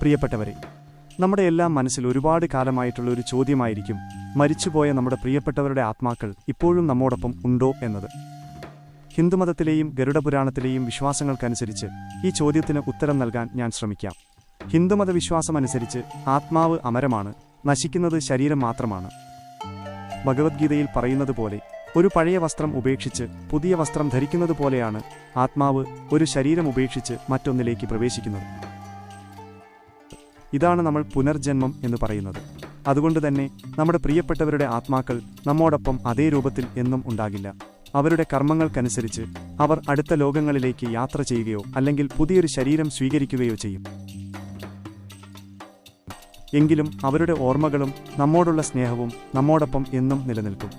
പ്രിയപ്പെട്ടവരെ നമ്മുടെ എല്ലാം മനസ്സിൽ ഒരുപാട് കാലമായിട്ടുള്ള ഒരു ചോദ്യമായിരിക്കും മരിച്ചുപോയ നമ്മുടെ പ്രിയപ്പെട്ടവരുടെ ആത്മാക്കൾ ഇപ്പോഴും നമ്മോടൊപ്പം ഉണ്ടോ എന്നത്. ഹിന്ദുമതത്തിലെയും ഗരുഡപുരാണത്തിലെയും വിശ്വാസങ്ങൾക്കനുസരിച്ച് ഈ ചോദ്യത്തിന് ഉത്തരം നൽകാൻ ഞാൻ ശ്രമിക്കാം. ഹിന്ദുമത വിശ്വാസമനുസരിച്ച് ആത്മാവ് അമരമാണ് നശിക്കുന്നത് ശരീരം മാത്രമാണ്. ഭഗവത്ഗീതയിൽ പറയുന്നത് പോലെ ഒരു പഴയ വസ്ത്രം ഉപേക്ഷിച്ച് പുതിയ വസ്ത്രം ധരിക്കുന്നത് പോലെയാണ് ആത്മാവ് ഒരു ശരീരം ഉപേക്ഷിച്ച് മറ്റൊന്നിലേക്ക് പ്രവേശിക്കുന്നത്. ഇതാണ് നമ്മൾ പുനർജന്മം എന്ന് പറയുന്നത്. അതുകൊണ്ട് തന്നെ നമ്മുടെ പ്രിയപ്പെട്ടവരുടെ ആത്മാക്കൾ നമ്മോടൊപ്പം അതേ രൂപത്തിൽ എന്നും ഉണ്ടാകില്ല. അവരുടെ കർമ്മങ്ങൾക്കനുസരിച്ച് അവർ അടുത്ത ലോകങ്ങളിലേക്ക് യാത്ര ചെയ്യുകയോ അല്ലെങ്കിൽ പുതിയൊരു ശരീരം സ്വീകരിക്കുകയോ ചെയ്യും. എങ്കിലും അവരുടെ ഓർമ്മകളും നമ്മോടുള്ള സ്നേഹവും നമ്മോടൊപ്പം എന്നും നിലനിൽക്കും.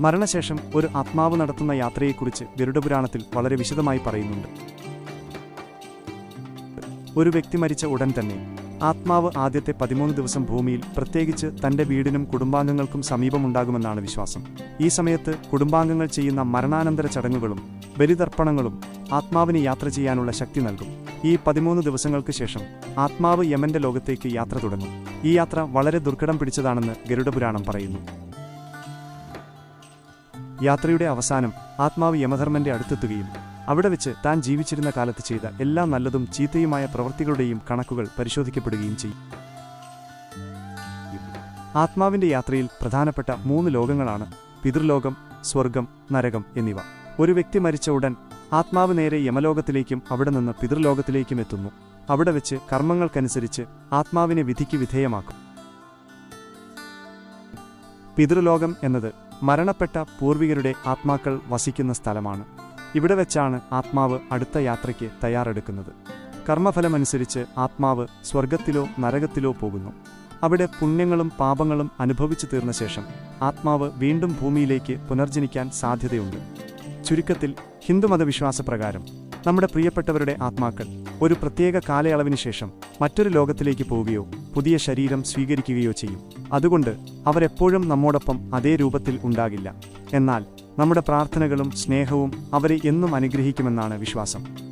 മരണശേഷം ഒരു ആത്മാവ് നടത്തുന്ന യാത്രയെക്കുറിച്ച് ഗരുഡപുരാണത്തിൽ വളരെ വിശദമായി പറയുന്നുണ്ട്. ഒരു വ്യക്തി മരിച്ച ഉടൻ തന്നെ ആത്മാവ് ആദ്യത്തെ പതിമൂന്ന് ദിവസം ഭൂമിയിൽ പ്രത്യേകിച്ച് തന്റെ വീടിനും കുടുംബാംഗങ്ങൾക്കും സമീപമുണ്ടാകുമെന്നാണ് വിശ്വാസം. ഈ സമയത്ത് കുടുംബാംഗങ്ങൾ ചെയ്യുന്ന മരണാനന്തര ചടങ്ങുകളും ബലിതർപ്പണങ്ങളും ആത്മാവിന് യാത്ര ചെയ്യാനുള്ള ശക്തി നൽകും. ഈ പതിമൂന്ന് ദിവസങ്ങൾക്ക് ശേഷം ആത്മാവ് യമന്റെ ലോകത്തേക്ക് യാത്ര തുടങ്ങും. ഈ യാത്ര വളരെ ദുർഘടം പിടിച്ചതാണെന്ന് ഗരുഡപുരാണം പറയുന്നു. യാത്രയുടെ അവസാനം ആത്മാവ് യമധർമ്മന്റെ അടുത്തെത്തുകയും അവിടെ വെച്ച് താൻ ജീവിച്ചിരുന്ന കാലത്ത് ചെയ്ത എല്ലാ നല്ലതും ചീത്തയുമായ പ്രവൃത്തികളുടെയും കണക്കുകൾ പരിശോധിക്കപ്പെടുകയും ചെയ്യും. ആത്മാവിന്റെ യാത്രയിൽ പ്രധാനപ്പെട്ട മൂന്ന് ലോകങ്ങളാണ് പിതൃലോകം സ്വർഗം നരകം എന്നിവ. ഒരു വ്യക്തി മരിച്ച ഉടൻ ആത്മാവ് നേരെ യമലോകത്തിലേക്കും അവിടെ നിന്ന് പിതൃലോകത്തിലേക്കും എത്തുന്നു. അവിടെ വെച്ച് കർമ്മങ്ങൾക്കനുസരിച്ച് ആത്മാവിനെ വിധിക്ക് വിധേയമാക്കും. പിതൃലോകം എന്നത് മരണപ്പെട്ട പൂർവികരുടെ ആത്മാക്കൾ വസിക്കുന്ന സ്ഥലമാണ്. ഇവിടെ വെച്ചാണ് ആത്മാവ് അടുത്ത യാത്രയ്ക്ക് തയ്യാറെടുക്കുന്നത്. കർമ്മഫലമനുസരിച്ച് ആത്മാവ് സ്വർഗത്തിലോ നരകത്തിലോ പോകുന്നു. അവിടെ പുണ്യങ്ങളും പാപങ്ങളും അനുഭവിച്ചു തീർന്ന ശേഷം ആത്മാവ് വീണ്ടും ഭൂമിയിലേക്ക് പുനർജനിക്കാൻ സാധ്യതയുണ്ട്. ചുരുക്കത്തിൽ ഹിന്ദുമതവിശ്വാസപ്രകാരം നമ്മുടെ പ്രിയപ്പെട്ടവരുടെ ആത്മാക്കൾ ഒരു പ്രത്യേക കാലയളവിന് ശേഷം മറ്റൊരു ലോകത്തിലേക്ക് പോവുകയോ പുതിയ ശരീരം സ്വീകരിക്കുകയോ ചെയ്യും. അതുകൊണ്ട് അവരെപ്പോഴും നമ്മോടൊപ്പം അതേ രൂപത്തിൽ ഉണ്ടാകില്ല. എന്നാൽ നമ്മുടെ പ്രാർത്ഥനകളും സ്നേഹവും അവരെ എന്നും അനുഗ്രഹിക്കുമെന്നാണ് വിശ്വാസം.